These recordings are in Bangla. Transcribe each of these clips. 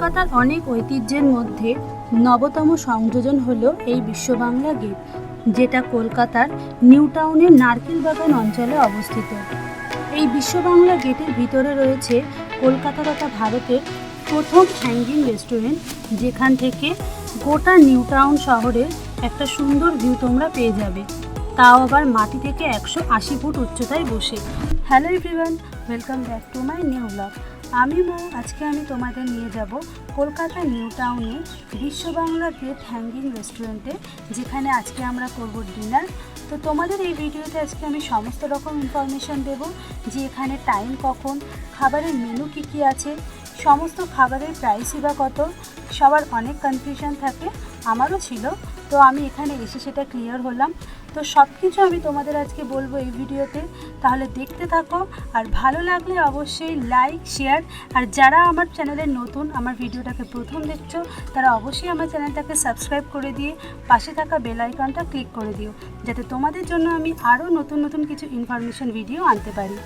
কলকাতার অনেক ঐতিহ্যের মধ্যে নবতম সংযোজন হলো এই বিশ্ববাংলা গেট, যেটা কলকাতার নিউ টাউনের নারকেল বাগান অঞ্চলে অবস্থিত। এই বিশ্ববাংলা গেটের ভিতরে রয়েছে কলকাতা তথা ভারতের প্রথম হ্যাঙ্গিং রেস্টুরেন্ট যেখান থেকে গোটা নিউ টাউন শহরের একটা সুন্দর ভিউ তোমরা পেয়ে যাবে। তাও আবার মাটি থেকে একশো আশি ফুট উচ্চতায় বসে। Hello everyone welcome back to my new blog আমি মৌ, আজকে আমি তোমাদের নিয়ে যাব কলকাতা নিউ টাউনে বিশ্ব বাংলা গেট হ্যাঙ্গিং রেস্টুরেন্টে, যেখানে আজকে আমরা করব ডিনার। তো তোমাদের এই ভিডিওতে আজকে আমি সমস্ত রকম ইনফরমেশন দেব, যে এখানে টাইম কখন, খাবারের মেনু কী কী আছে, সমস্ত খাবারের প্রাইসই বা কত, সবার অনেক কনফিউশন থাকে, আমারও ছিল। তো আমি এখানে এসে সেটা ক্লিয়ার হলাম। তো সব কিছু আমি তোমাদের আজকে বলব এই ভিডিওতে। তাহলে দেখতে থাকো, আর ভালো লাগলে অবশ্যই লাইক শেয়ার আর যারা আমার চ্যানেলে নতুন, আমার ভিডিওটাকে প্রথম দেখছ, তারা অবশ্যই আমার চ্যানেলটাকে সাবস্ক্রাইব করে দিয়ে পাশে থাকা বেল আইকনটা ক্লিক করে দিও, যাতে তোমাদের জন্য আমি আরও নতুন নতুন কিছু ইনফরমেশন ভিডিও আনতে পারি।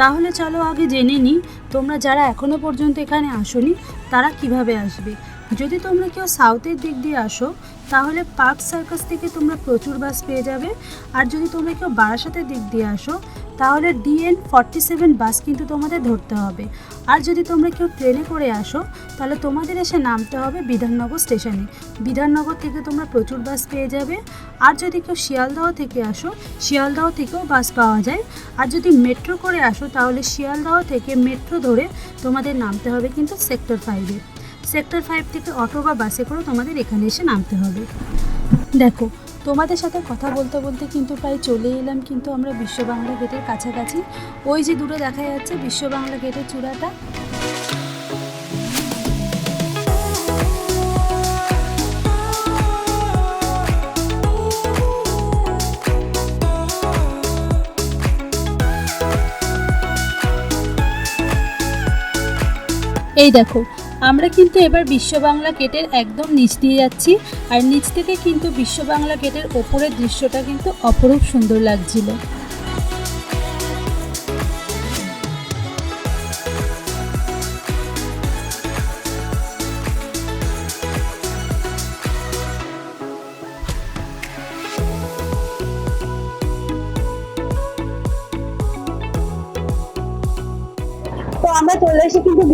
তাহলে চলো আগে জেনে নিই তোমরা যারা এখনও পর্যন্ত এখানে আসনি, তারা কীভাবে আসবে? যদি তোমরা কেউ সাউথের দিক দিয়ে আসো, তাহলে পার্ক সার্কাস থেকে তোমরা প্রচুর বাস পেয়ে যাবে। আর যদি তোমরা কেউ বারাসাতের দিক দিয়ে আসো তাহলে ডিএন ফর্টি সেভেন বাস কিন্তু তোমাদের ধরতে হবে। আর যদি তোমরা কেউ ট্রেনে করে আসো, তাহলে তোমাদের এসে নামতে হবে বিধাননগর স্টেশনে। বিধাননগর থেকে তোমরা প্রচুর বাস পেয়ে যাবে। আর যদি কেউ শিয়ালদহ থেকে আসো, শিয়ালদহ থেকেও বাস পাওয়া যায়। আর যদি মেট্রো করে আসো, তাহলে শিয়ালদহ থেকে মেট্রো ধরে তোমাদের নামতে হবে কিন্তু সেক্টর ফাইভে সেক্টর ফাইভ থেকে অটো বা বাসে করে তোমাদের এখানে এসে নামতে হবে। দেখো তোমাদের সাথে কথা বলতে বলতে কিন্তু প্রায় চলে এলাম, কিন্তু আমরা বিশ্ব বাংলা গেটের কাছাকাছি। ওই যে দূরে দেখা যাচ্ছে বিশ্ব বাংলা গেটের চূড়াটা। এই দেখো আমরা কিন্তু এবার বিশ্ব বাংলা গেটের একদম নিচ দিয়ে যাচ্ছি। আর নিচ থেকে কিন্তু বিশ্ব বাংলা গেটের ওপরের দৃশ্যটা কিন্তু অপরূপ সুন্দর লাগছিল।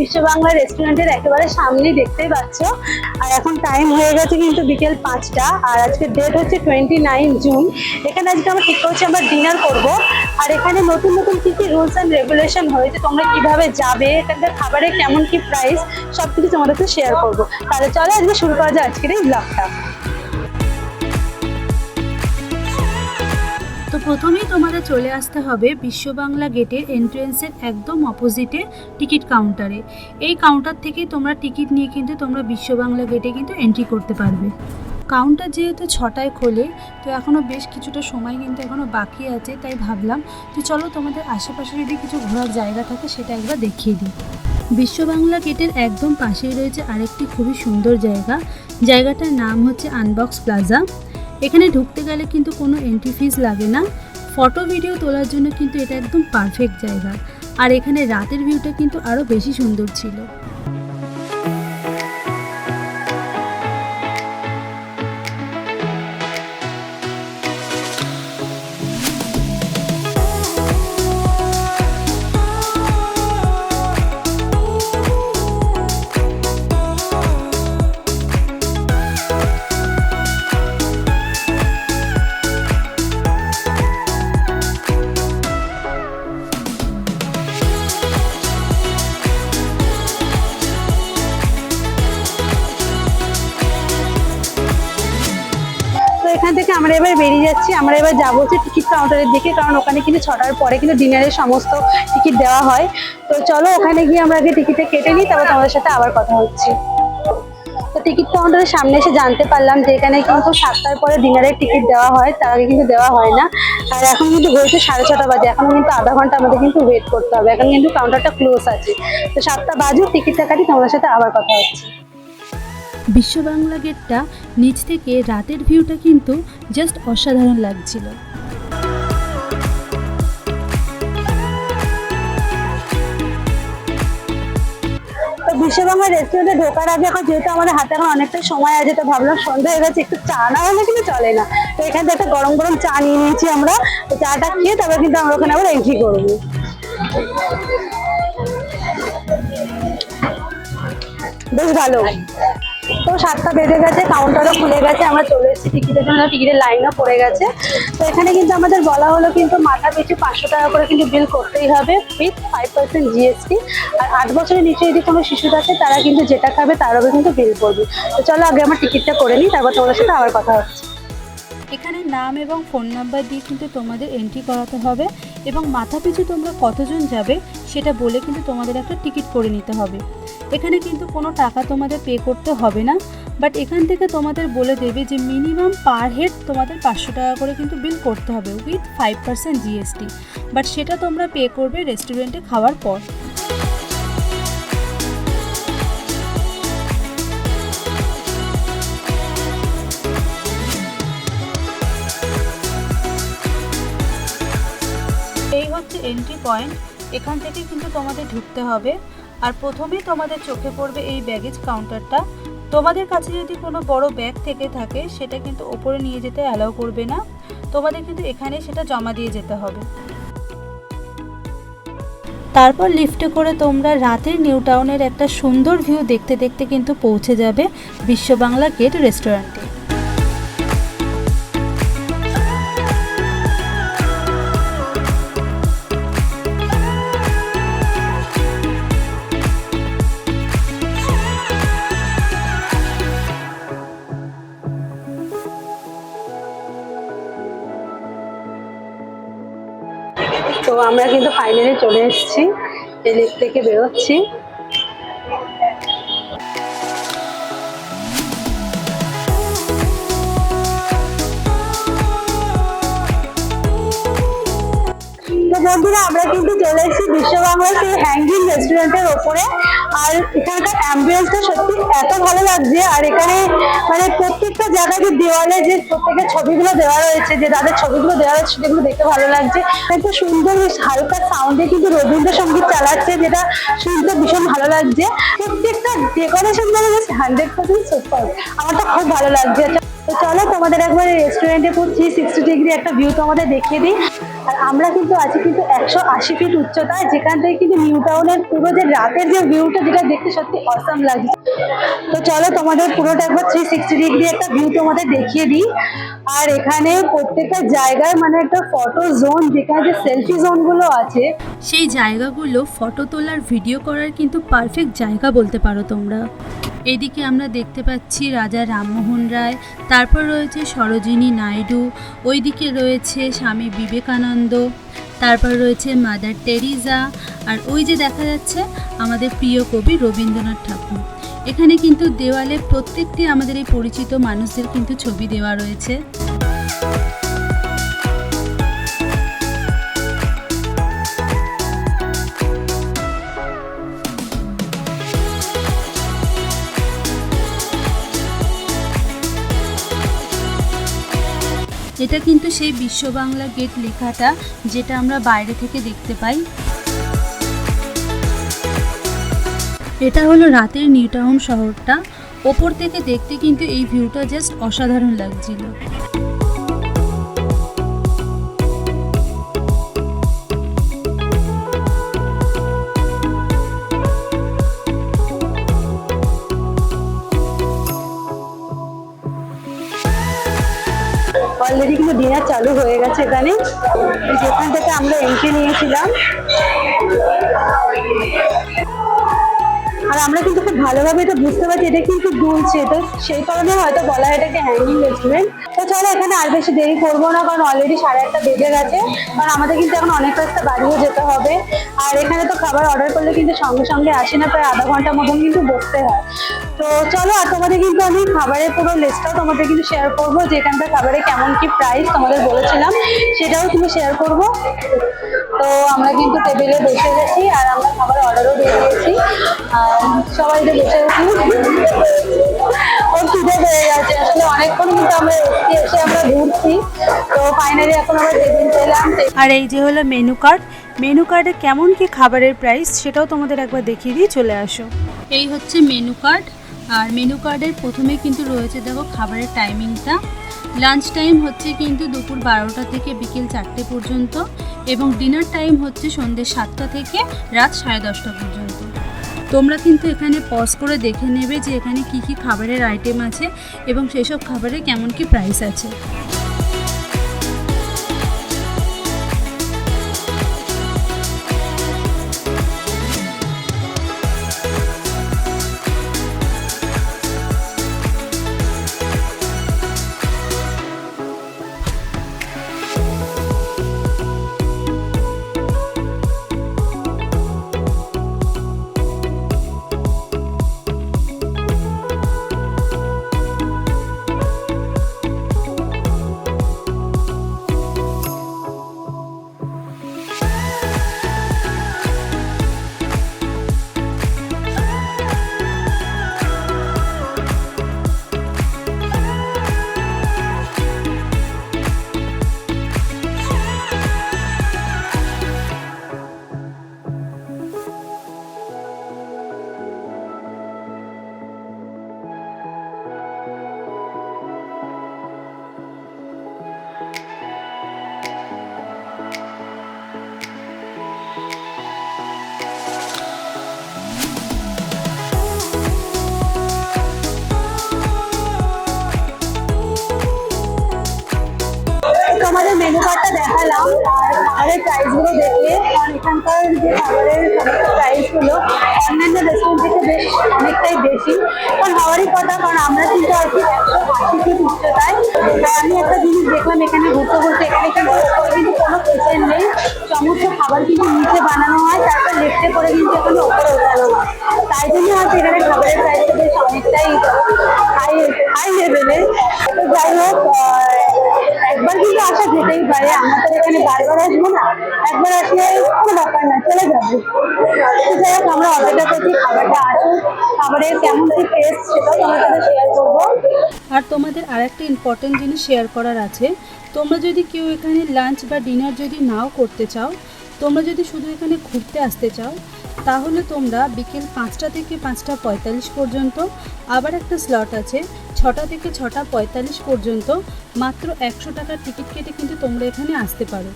বিশ্ব বাংলা রেস্টুরেন্টের একেবারে সামনেই দেখতেই পাচ্ছ। আর এখন টাইম হয়ে গেছে কিন্তু বিকেল পাঁচটা, আর আজকে ডেট হচ্ছে টোয়েন্টি নাইন জুন এখানে আজকে আমরা ঠিক করছি, আমরা ডিনার করব। আর এখানে নতুন নতুন কি কি রুলস অ্যান্ড রেগুলেশন হয়েছে, তোমরা কীভাবে যাবে, এখানকার খাবারের কেমন কি প্রাইস সব কিছু তোমাদের সাথে শেয়ার করব। তাহলে চলো আজকে শুরু করা যায় আজকের এই ব্লগটা প্রথমেই তোমাদের চলে আসতে হবে বিশ্ব বাংলা গেটের এন্ট্রেন্সের একদম অপোজিটে টিকিট কাউন্টারে এই কাউন্টার থেকেই তোমরা টিকিট নিয়ে কিন্তু তোমরা বিশ্ব বাংলা গেটে কিন্তু এন্ট্রি করতে পারবে। কাউন্টার যেহেতু ছটায় খোলে, তো এখনও বেশ কিছুটা সময় কিন্তু এখনও বাকি আছে, তাই ভাবলাম যে চলো তোমাদের আশেপাশে যদি কিছু ঘোরার জায়গা থাকে সেটা একবার দেখিয়ে দিই। বিশ্ব বাংলা গেটের একদম পাশেই রয়েছে আরেকটি খুবই সুন্দর জায়গা। জায়গাটার নাম হচ্ছে আনবক্স প্লাজা এখানে ঢুকতে গেলে কিন্তু কোনো এন্ট্রি ফিস লাগে না। ফটো ভিডিও তোলার জন্য কিন্তু এটা একদম পারফেক্ট জায়গা। আর এখানে রাতের ভিউটা কিন্তু আরও বেশি সুন্দর ছিল। যাচ্ছি আমরা এবার যাব হচ্ছে টিকিট কাউন্টারের দিকে, কারণ ওখানে কিন্তু ছটার পরে কিন্তু ডিনারের সমস্ত টিকিট দেওয়া হয়। তো চলো, ওখানে গিয়ে আমরা আগে টিকিটে কেটে নিই, তারপর তোমাদের সাথে আবার কথা হচ্ছে। তো টিকিট কাউন্টারের সামনে এসে জানতে পারলাম যে এখানে কিন্তু সাতটার পরে ডিনারের টিকিট দেওয়া হয়, তার আগে কিন্তু দেওয়া হয় না। আর এখন কিন্তু হয়েছে সাড়ে ছটা বাজে এখন কিন্তু আধা ঘণ্টা আমাদের কিন্তু ওয়েট করতে হবে। এখন কিন্তু কাউন্টারটা ক্লোজ আছে। তো সাতটা বাজুক টিকিটটা কাটি তোমাদের সাথে আবার কথা হচ্ছে। বিশ্ব বাংলা গেটটা নিচ থেকে রাতের ভিউটা কিন্তু জাস্ট অসাধারণ লাগছিল। বিশ্ববাংলা রেস্টুরেন্টে ঢোকার আগে এখন যেহেতু আমাদের হাতে এখন অনেকটা সময় আছে, তো ভাবলাম সন্ধ্যা হয়ে গেছে, একটু চা না হলে কিন্তু চলে না। তো এখান থেকে একটা গরম গরম চা নিয়ে নিয়েছি আমরা। চাটা খেয়ে তবে কিন্তু আমরা ওখানে আবার এন্ট্রি করব। বেশ ভালো। তো সাতটা বেজে গেছে কাউন্টারও খুলে গেছে, আমরা চলে এসেছি টিকিটের জন্য, টিকিটের লাইনও পড়ে গেছে। তো এখানে কিন্তু আমাদের বলা হলো কিন্তু মাথা পিছু পাঁচশো টাকা করে কিন্তু বিল করতেই হবে উইথ ফাইভ পার্সেন্ট জিএসটি আর আট বছরের নিচে যদি কোনো শিশু থাকে, তারা কিন্তু যেটা খাবে তারও কিন্তু বিল করবে তো চলো আগে আমার টিকিটটা করে নিই, তারপর তোমাদের সাথে আবার কথা হচ্ছে। এখানে নাম এবং ফোন নাম্বার দিয়ে কিন্তু তোমাদের এন্ট্রি করাতে হবে এবং মাথা পিছু তোমরা কতজন যাবে সেটা বলে কিন্তু তোমাদের একটা টিকিট করে নিতে হবে। এখানে কিন্তু কোনো টাকা তোমাদের পে করতে হবে না বাট এখান থেকে তোমাদের বলে দেবে যে মিনিমাম পার হেড তোমাদের পাঁচশো টাকা করে কিন্তু বিল করতে হবে with five percent GST but সেটা তোমরা পে করবে রেস্টুরেন্টে খাওয়ার পর। এন্ট্রি পয়েন্ট এখান থেকে কিন্তু তোমাদের ঢুকতে হবে। আর প্রথমেই তোমাদের চোখে পড়বে এই ব্যাগেজ কাউন্টারটা তোমাদের কাছে যদি কোনো বড় ব্যাগ থেকে থাকে, সেটা কিন্তু ওপরে নিয়ে যেতে অ্যালাউ করবে না। তোমাদের কিন্তু এখানে সেটা জমা দিয়ে যেতে হবে। তারপর লিফটে করে তোমরা রাতের নিউ টাউনের একটা সুন্দর ভিউ দেখতে দেখতে কিন্তু পৌঁছে যাবে বিশ্ব বাংলা গেট রেস্টুরেন্টে আমরা কিন্তু ফাইনালি চলে এসেছি এই লেক থেকে বেরোচ্ছি। বন্ধুরা, আমরা কিন্তু চলে এসেছি বিশ্ব বাংলার সেই হ্যাঙ্গিং রেস্টুরেন্টের ওপরে। আর এখানকার অ্যাম্বিয়েন্সটা সত্যি এত ভালো লাগছে। আর এখানে মানে প্রত্যেকটা জায়গায় যে দেওয়ালে যে প্রত্যেকের ছবিগুলো দেওয়া রয়েছে, যে তাদের ছবিগুলো দেওয়া রয়েছে, সেগুলো দেখতে ভালো লাগছে। একটা সুন্দর হালকা সাউন্ডে কিন্তু রবীন্দ্রসঙ্গীত চালাচ্ছে, যেটা শুনতে ভীষণ ভালো লাগছে। প্রত্যেকটা ডেকোরেশন বেশ হান্ড্রেড পার্সেন্ট সুপার আমার তো খুব ভালো লাগছে। তো চলো তোমাদের একবার রেস্টুরেন্টে পুরো থ্রি সিক্সটি ডিগ্রি একটা ভিউ তোমাদের দেখিয়ে দিই। আমরা কিন্তু আছি কিন্তু একশো আশি ফিট উচ্চতায়, যেখান থেকে কিন্তু নিউ টাউনের পুরো যে রাতের যে ভিউটা যেটা দেখতে সত্যি অসাম লাগছে তো চলো তোমাদের পুরোটা একবার থ্রি সিক্সটি ডিগ্রি একটা ভিউ তোমাদের দেখিয়ে দিই। আর এখানে প্রত্যেকটা জায়গায় মানে একটা ফটো জোন যেখানে যে সেলফি জোনগুলো আছে, সেই জায়গাগুলো ফটো তোলার ভিডিও করার কিন্তু পারফেক্ট জায়গা বলতে পারো তোমরা। এদিকে আমরা দেখতে পাচ্ছি রাজা রামমোহন রায়, তারপর রয়েছে সরোজিনী নাইডু, ওইদিকে রয়েছে স্বামী বিবেকানন্দ তারপর রয়েছে মাদার টেরিজা আর ওই যে দেখা যাচ্ছে আমাদের প্রিয় কবি রবীন্দ্রনাথ ঠাকুর। এখানে কিন্তু দেওয়ালে প্রত্যেকটি আমাদের এই পরিচিত মানুষদের কিন্তু ছবি দেওয়া রয়েছে। এটা কিন্তু সেই বিশ্ব বাংলা গেট লেখাটা, যেটা আমরা বাইরে থেকে দেখতে পাই। এটা হলো রাতের নিউ টাউন শহরটা। ওপর থেকে দেখতে কিন্তু এই ভিউটা জাস্ট অসাধারণ লাগছিল। অলরেডি কিন্তু ডিনার চালু হয়ে গেছে এখানে। যেখান থেকে আমরা এন্ট্রি নিয়েছিলাম। আর আমরা কিন্তু খুব ভালোভাবে এটা বুঝতে পারছি, এটা কিন্তু দুলছে। তো সেই কারণে হয়তো বলা এটাকে হ্যাঙ্গিং রেস্টুরেন্ট তো চলো এখানে আর বেশি দেরি করব না, কারণ অলরেডি সাড়ে আটটা বেজে গেছে। কারণ আমাদের কিন্তু এখন অনেক রাস্তা বাড়িও যেতে হবে। আর এখানে তো খাবার অর্ডার করলে কিন্তু সঙ্গে সঙ্গে আসে না, প্রায় আধা ঘণ্টার মতন কিন্তু বসতে হয়। তো চলো, আর তোমাদের কিন্তু আমি খাবারের পুরো লিস্টটাও তোমাদের কিন্তু শেয়ার করব, যে এখানকার খাবারের কেমন কি প্রাইস তোমাদের বলেছিলাম। সেটাও কিন্তু শেয়ার করব। তো আমরা কিন্তু টেবিলে বসে গেছি, আর আমরা খাবার অর্ডারও দিয়ে দিয়েছি। সবাই যে বসে খিদে পেয়ে গেছে, আসলে অনেকক্ষণ কিন্তু আমরা এসছি এসে আমরা ঘুরছি। তো ফাইনালি এখন আমরা টেবিল পেলাম আর এই যে হলো মেনু কার্ড মেনু কার্ডে কেমন কি খাবারের প্রাইস সেটাও তোমাদের একবার দেখিয়ে দিয়ে চলে আসো। এই হচ্ছে মেনু কার্ড আর মেনু কার্ডের প্রথমে কিন্তু রয়েছে দেখো খাবারের টাইমিংটা লাঞ্চ টাইম হচ্ছে কিন্তু দুপুর বারোটা থেকে বিকেল চারটে পর্যন্ত, এবং ডিনার টাইম হচ্ছে সন্ধ্যে সাতটা থেকে রাত সাড়ে দশটা পর্যন্ত। তোমরা কিন্তু এখানে পজ করে দেখে নেবে যে এখানে কি কি খাবারের আইটেম আছে এবং সেই সব খাবারের কেমন কি প্রাইস আছে। মেনু দেখালাম, আর খাবারের প্রাইসগুলো দেখলে কারণ এখানকার যে খাবারের প্রাইসগুলো অন্যান্য রেস্টুরেন্ট থেকে বেশ অনেকটাই বেশি। কারণ হওয়ারই কথা, কারণ আমরা কিন্তু আর কি একশো আশি ফিট উচ্চতায় আমি একটা জিনিস দেখলাম এখানে ঘুরতে ঘুরতে, এখানে কিন্তু কোনো কিচেন নেই। সমস্ত খাবার কিন্তু নিচে বানানো হয়, তারপর লিফটে করে কিন্তু এখানে ওপরে ওঠানো হয়। তাই জন্য হয়তো এখানে খাবারের প্রাইসটা বেশ অনেকটাই হাই হাই লেভেলের তো যাই হোক আহ, একবার কিন্তু আসা যেতেই পারে আমরা তো এখানে বারবার আসব না একবার আসলে কোনো ব্যাপার না চলে যাবে তো যাই হোক আমরা অপেক্ষা করছি খাবারটা আসুক খাবারের কেমন কি আর তোমাদের আরেকটা ইম্পর্টেন্ট জিনিস শেয়ার করার আছে। তোমরা যদি কেউ এখানে লাঞ্চ বা ডিনার যদি নাও করতে চাও, তোমরা যদি শুধু এখানে ঘুরতে আসতে চাও, তাহলে তোমরা বিকেল পাঁচটা থেকে পাঁচটা পঁয়তাল্লিশ পর্যন্ত, আবার একটা স্লট আছে, ছটা থেকে ছটা পঁয়তাল্লিশ পর্যন্ত, মাত্র একশো টাকার টিকিট কেটে কিন্তু তোমরা এখানে আসতে পারো।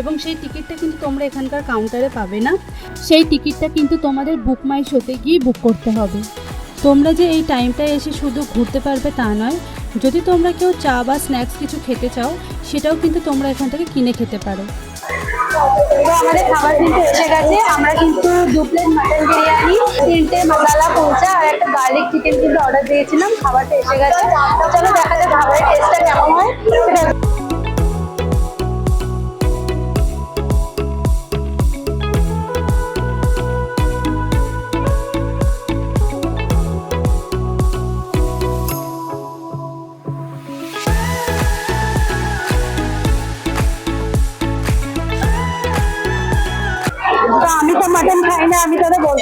এবং সেই টিকিটটা কিন্তু তোমরা এখানকার কাউন্টারে পাবে না। সেই টিকিটটা কিন্তু তোমাদের বুক মাই শোতে গিয়ে বুক করতে হবে। তোমরা যে এই টাইমটায় এসে শুধু ঘুরতে পারবে তা নয়, যদি তোমরা কেউ চা বা স্ন্যাক্স কিছু খেতে চাও, সেটাও কিন্তু তোমরা এখান থেকে কিনে খেতে পারো। আমাদের খাবার কিন্তু এসে গেছে। আমরা কিন্তু দু প্লেট মাটন বিরিয়ানি, তিনটে মশলা কুলচা আর একটা গার্লিক চিকেন কিন্তু অর্ডার দিয়েছিলাম। খাবারটা এসে গেছে। চলো দেখা যাক খাবারের টেস্টটা কেমন হয়।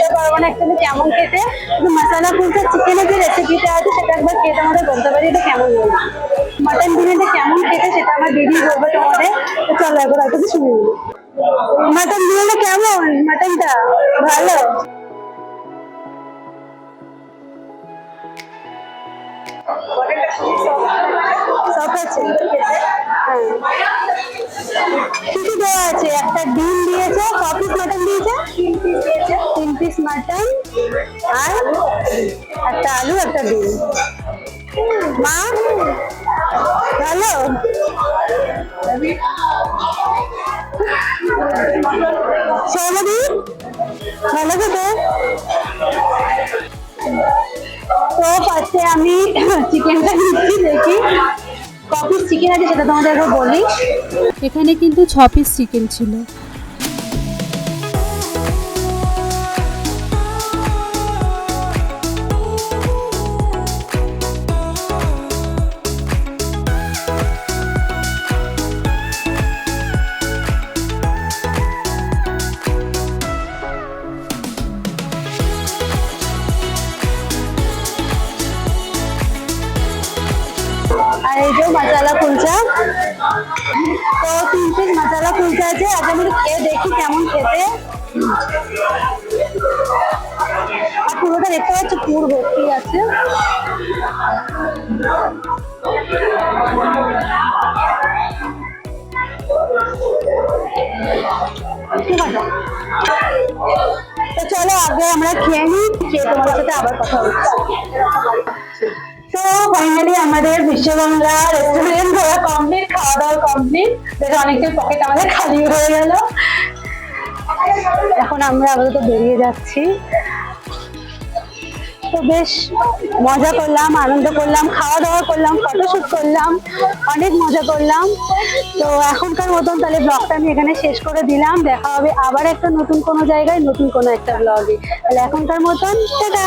বলতে পারব না অ্যাকচুয়ালি কেমন খেতে। মশলা কুলচা চিকেনের যে রেসিপিটা আছে, সেটা একবার খেয়ে তোমাদের বলতে পারি এটা কেমন লাগে মাটন বিরিয়ানিটা কেমন খেতে, সেটা আমার দিদি বলবে তোমাদের। চলো, একবার কিছু শুনে। মাটন বিরিয়ানি কেমন? মাটনটা ভালো? সব আছে হ্যাঁ। কি কি দেওয়া আছে, একটা ডিম দিয়েছে ক পিস মাটন দিয়েছে? তিন পিস মাটন আর একটা আলু, একটা ডিম। মা, ভালো? সৌমদি ভালো খেতে তো ফার্স্টে আমি চিকেনটা নিচ্ছি, দেখি। ক চিকেন আছে সেটা তোমাদেরকে বলি এখানে কিন্তু ছ পিস চিকেন ছিল। আছে তো চলো আগে আমরা খেয়ে নিই, খেয়ে তোমাদের সাথে আবার কথা হচ্ছে তো ফাইনালি আমাদের বিশ্ববাংলা রেস্টুরেন্ট ধরা কমপ্লিট খাওয়া দাওয়া কমপ্লিট দেখে অনেকটাই পকেট আমাদের খালি হয়ে গেল। এখন আমরা আপাতত বেরিয়ে যাচ্ছি। তো বেশ মজা করলাম, আনন্দ করলাম খাওয়া দাওয়া করলাম ফটোশ্যুট করলাম, অনেক মজা করলাম। তো এখনকার মতন তাহলে ব্লগটা আমি এখানে শেষ করে দিলাম। দেখা হবে আবার একটা নতুন কোনো জায়গায়, নতুন কোনো একটা ব্লগে তাহলে এখনকার মতন, টাটা!